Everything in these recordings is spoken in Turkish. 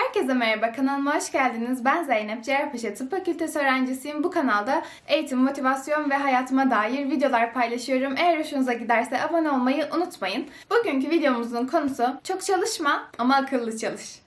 Herkese merhaba, kanalıma hoş geldiniz. Ben Zeynep, Cerrahpaşa Tıp Fakültesi öğrencisiyim. Bu kanalda eğitim, motivasyon ve hayatıma dair videolar paylaşıyorum. Eğer hoşunuza giderse abone olmayı unutmayın. Bugünkü videomuzun konusu çok çalışma ama akıllı çalış.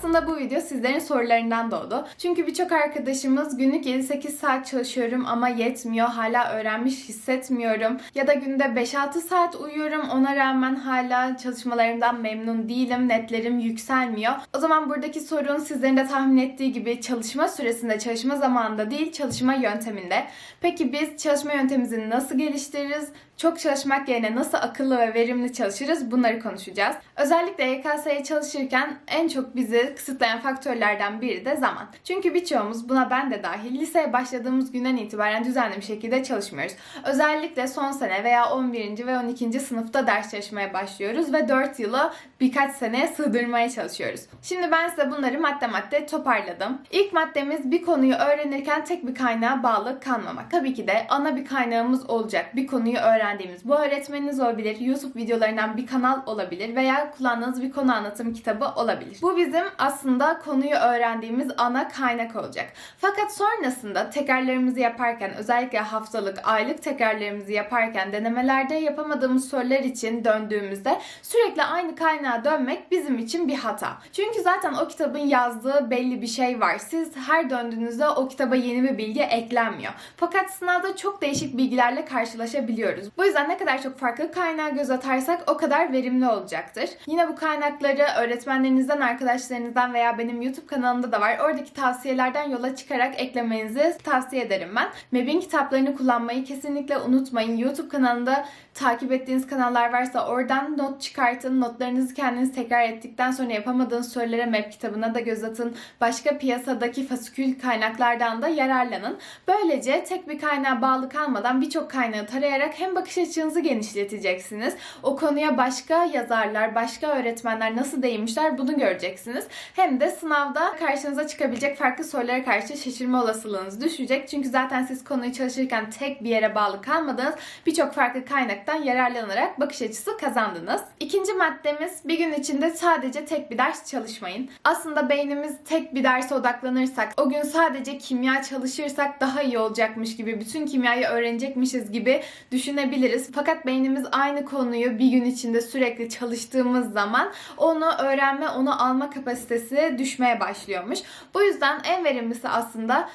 Aslında bu video sizlerin sorularından doğdu. Çünkü birçok arkadaşımız günlük 7-8 saat çalışıyorum ama yetmiyor. Hala öğrenmiş hissetmiyorum. Ya da günde 5-6 saat uyuyorum. Ona rağmen hala çalışmalarımdan memnun değilim. Netlerim yükselmiyor. O zaman buradaki sorun sizlerin de tahmin ettiği gibi çalışma süresinde, çalışma zamanında değil, çalışma yönteminde. Peki biz çalışma yöntemimizi nasıl geliştiririz? Çok çalışmak yerine nasıl akıllı ve verimli çalışırız bunları konuşacağız. Özellikle YKS'ye çalışırken en çok bizi kısıtlayan faktörlerden biri de zaman. Çünkü birçoğumuz buna ben de dahil liseye başladığımız günden itibaren düzenli bir şekilde çalışmıyoruz. Özellikle son sene veya 11. ve 12. sınıfta ders çalışmaya başlıyoruz ve 4 yılı birkaç seneye sığdırmaya çalışıyoruz. Şimdi ben size bunları madde madde toparladım. İlk maddemiz bir konuyu öğrenirken tek bir kaynağa bağlı kalmamak. Tabii ki de ana bir kaynağımız olacak. Bir konuyu öğrendiğimiz. Bu öğretmeniniz olabilir, YouTube videolarından bir kanal olabilir veya kullandığınız bir konu anlatım kitabı olabilir. Bu bizim aslında konuyu öğrendiğimiz ana kaynak olacak. Fakat sonrasında tekrarlarımızı yaparken özellikle haftalık, aylık tekrarlarımızı yaparken denemelerde yapamadığımız sorular için döndüğümüzde sürekli aynı kaynağa dönmek bizim için bir hata. Çünkü zaten o kitabın yazdığı belli bir şey var. Siz her döndüğünüzde o kitaba yeni bir bilgi eklenmiyor. Fakat sınavda çok değişik bilgilerle karşılaşabiliyoruz. Bu yüzden ne kadar çok farklı kaynağa göz atarsak o kadar verimli olacaktır. Yine bu kaynakları öğretmenlerinizden, arkadaşlarınızdan veya benim YouTube kanalımda da var. Oradaki tavsiyelerden yola çıkarak eklemenizi tavsiye ederim ben. MEB'in kitaplarını kullanmayı kesinlikle unutmayın. YouTube kanalında takip ettiğiniz kanallar varsa oradan not çıkartın. Notlarınızı kendiniz tekrar ettikten sonra yapamadığınız sorulara MEB kitabına da göz atın. Başka piyasadaki fasikül kaynaklardan da yararlanın. Böylece tek bir kaynağa bağlı kalmadan birçok kaynağı tarayarak hem bakış açınızı genişleteceksiniz. O konuya başka yazarlar, başka öğretmenler nasıl değinmişler bunu göreceksiniz. Hem de sınavda karşınıza çıkabilecek farklı sorulara karşı şaşırma olasılığınız düşecek. Çünkü zaten siz konuyu çalışırken tek bir yere bağlı kalmadınız. Birçok farklı kaynaktan yararlanarak bakış açısı kazandınız. İkinci maddemiz bir gün içinde sadece tek bir ders çalışmayın. Aslında beynimiz tek bir derse odaklanırsak, o gün sadece kimya çalışırsak daha iyi olacakmış gibi, bütün kimyayı öğrenecekmişiz gibi düşünebiliriz. Fakat beynimiz aynı konuyu bir gün içinde sürekli çalıştığımız zaman onu öğrenme, onu alma kapasitesi düşmeye başlıyormuş. Bu yüzden en verimlisi aslında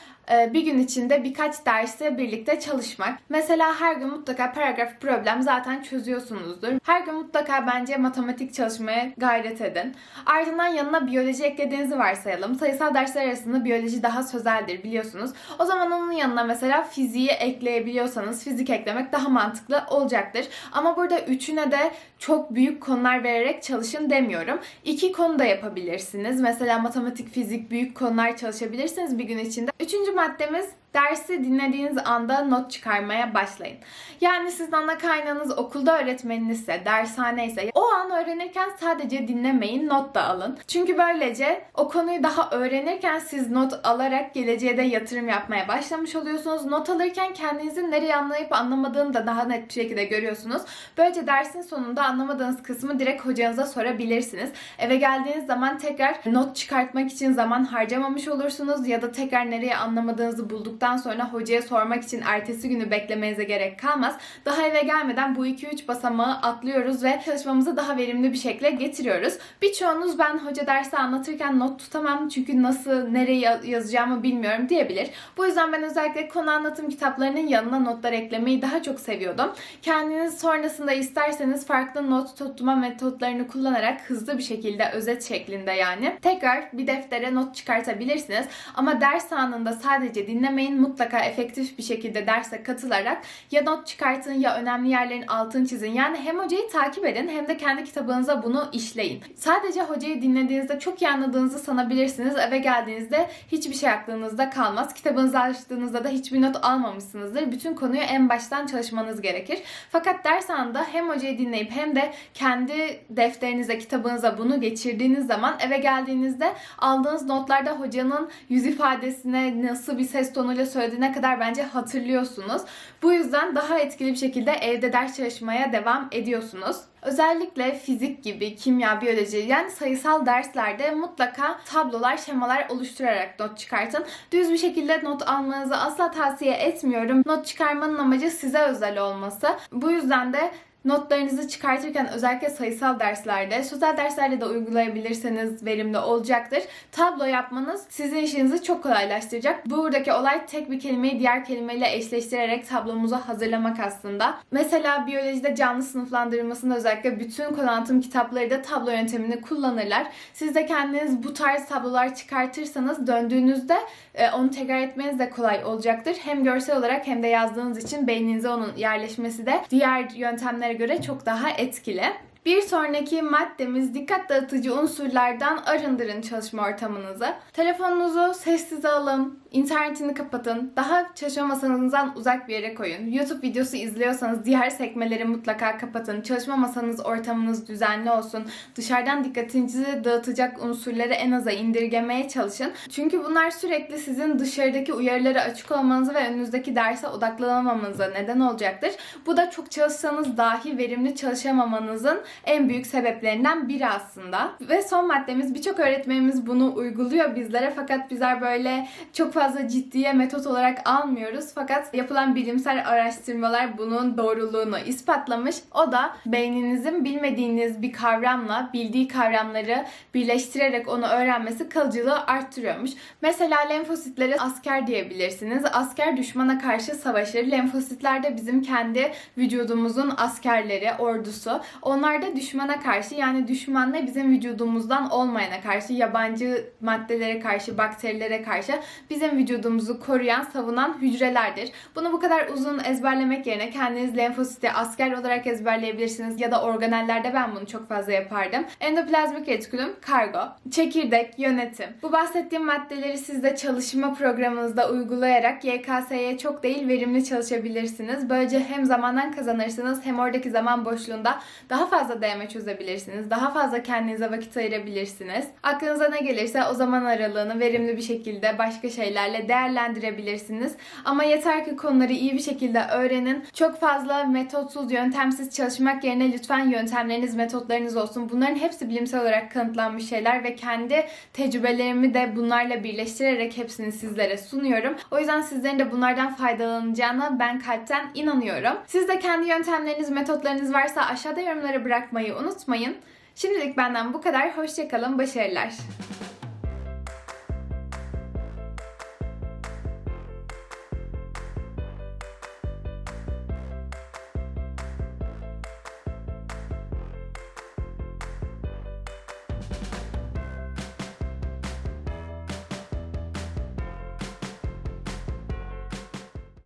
bir gün içinde birkaç dersi birlikte çalışmak. Mesela her gün mutlaka paragraf problem zaten çözüyorsunuzdur. Her gün mutlaka bence matematik çalışmaya gayret edin. Ardından yanına biyoloji eklediğinizi varsayalım. Sayısal dersler arasında biyoloji daha sözeldir biliyorsunuz. O zaman onun yanına mesela fiziği ekleyebiliyorsanız fizik eklemek daha mantıklı olacaktır. Ama burada üçüne de çok büyük konular vererek çalışın demiyorum. İki konu da yapabilirsiniz. Mesela matematik, fizik büyük konular çalışabilirsiniz bir gün içinde. Üçüncü 待ってます dersi dinlediğiniz anda not çıkarmaya başlayın. Yani sizin ana kaynağınız okulda öğretmeninizse, dershane ise o an öğrenirken sadece dinlemeyin, not da alın. Çünkü böylece o konuyu daha öğrenirken siz not alarak geleceğe de yatırım yapmaya başlamış oluyorsunuz. Not alırken kendinizin nereye anlayıp anlamadığını da daha net bir şekilde görüyorsunuz. Böylece dersin sonunda anlamadığınız kısmı direkt hocanıza sorabilirsiniz. Eve geldiğiniz zaman tekrar not çıkartmak için zaman harcamamış olursunuz ya da tekrar nereye anlamadığınızı bulduktan sonra hocaya sormak için ertesi günü beklemenize gerek kalmaz. Daha eve gelmeden bu 2-3 basamağı atlıyoruz ve çalışmamızı daha verimli bir şekilde getiriyoruz. Birçoğunuz ben hoca dersi anlatırken not tutamam çünkü nasıl, nereye yazacağımı bilmiyorum diyebilir. Bu yüzden ben özellikle konu anlatım kitaplarının yanına notlar eklemeyi daha çok seviyordum. Kendiniz sonrasında isterseniz farklı not tutma metotlarını kullanarak hızlı bir şekilde özet şeklinde yani tekrar bir deftere not çıkartabilirsiniz. Ama ders anında sadece dinlemeyin mutlaka efektif bir şekilde derse katılarak ya not çıkartın ya önemli yerlerin altını çizin. Yani hem hocayı takip edin hem de kendi kitabınıza bunu işleyin. Sadece hocayı dinlediğinizde çok iyi anladığınızı sanabilirsiniz. Eve geldiğinizde hiçbir şey aklınızda kalmaz. Kitabınızı açtığınızda da hiçbir not almamışsınızdır. Bütün konuyu en baştan çalışmanız gerekir. Fakat ders anında hem hocayı dinleyip hem de kendi defterinize, kitabınıza bunu geçirdiğiniz zaman eve geldiğinizde aldığınız notlarda hocanın yüz ifadesine nasıl bir ses tonuyla söylediğine kadar bence hatırlıyorsunuz. Bu yüzden daha etkili bir şekilde evde ders çalışmaya devam ediyorsunuz. Özellikle fizik gibi, kimya, biyoloji yani sayısal derslerde mutlaka tablolar, şemalar oluşturarak not çıkartın. Düz bir şekilde not almanızı asla tavsiye etmiyorum. Not çıkarmanın amacı size özel olması. Bu yüzden de Notlarınızı çıkartırken özellikle sayısal derslerde, sözel derslerde de uygulayabilirseniz verimli olacaktır. Tablo yapmanız sizin işinizi çok kolaylaştıracak. Buradaki olay tek bir kelimeyi diğer kelimeyle eşleştirerek tablomuzu hazırlamak aslında. Mesela biyolojide canlı sınıflandırılmasında özellikle bütün konu anlatım kitapları da tablo yöntemini kullanırlar. Siz de kendiniz bu tarz tablolar çıkartırsanız döndüğünüzde e, onu tekrar etmeniz de kolay olacaktır. Hem görsel olarak hem de yazdığınız için beyninize onun yerleşmesi de diğer yöntemlere göre çok daha etkili. Bir sonraki maddemiz dikkat dağıtıcı unsurlardan arındırın çalışma ortamınızı. Telefonunuzu sessize alın, internetini kapatın, daha çalışma masanızdan uzak bir yere koyun. YouTube videosu izliyorsanız diğer sekmeleri mutlaka kapatın. Çalışma masanız, ortamınız düzenli olsun. Dışarıdan dikkatinizi dağıtacak unsurları en aza indirgemeye çalışın. Çünkü bunlar sürekli sizin dışarıdaki uyarılara açık olmanızı ve önünüzdeki derse odaklanamamanıza neden olacaktır. Bu da çok çalışsanız dahi verimli çalışamamanızın en büyük sebeplerinden biri aslında. Ve son maddemiz birçok öğretmenimiz bunu uyguluyor bizlere fakat bizler böyle çok fazla ciddiye metot olarak almıyoruz. Fakat yapılan bilimsel araştırmalar bunun doğruluğunu ispatlamış. O da beyninizin bilmediğiniz bir kavramla bildiği kavramları birleştirerek onu öğrenmesi kalıcılığı arttırıyormuş. Mesela lenfositleri asker diyebilirsiniz. Asker düşmana karşı savaşır. Lenfositler de bizim kendi vücudumuzun askerleri, ordusu. Onlar da düşmana karşı yani düşman ne bizim vücudumuzdan olmayana karşı, yabancı maddelere karşı, bakterilere karşı bizim vücudumuzu koruyan, savunan hücrelerdir. Bunu bu kadar uzun ezberlemek yerine kendiniz lenfositi asker olarak ezberleyebilirsiniz ya da organellerde ben bunu çok fazla yapardım. Endoplazmik retikulum, kargo, çekirdek, yönetim. Bu bahsettiğim maddeleri siz de çalışma programınızda uygulayarak YKS'ye çok değil verimli çalışabilirsiniz. Böylece hem zamandan kazanırsınız hem oradaki zaman boşluğunda daha fazla DM çözebilirsiniz. Daha fazla kendinize vakit ayırabilirsiniz. Aklınıza ne gelirse o zaman aralığını verimli bir şekilde başka şeylerle değerlendirebilirsiniz. Ama yeter ki konuları iyi bir şekilde öğrenin. Çok fazla metotsuz, yöntemsiz çalışmak yerine lütfen yöntemleriniz, metotlarınız olsun. Bunların hepsi bilimsel olarak kanıtlanmış şeyler ve kendi tecrübelerimi de bunlarla birleştirerek hepsini sizlere sunuyorum. O yüzden sizlerin de bunlardan faydalanacağına ben kalpten inanıyorum. Siz de kendi yöntemleriniz, metotlarınız varsa aşağıda yorumlara bırakmayı unutmayın. Şimdilik benden bu kadar. Hoşçakalın, başarılar.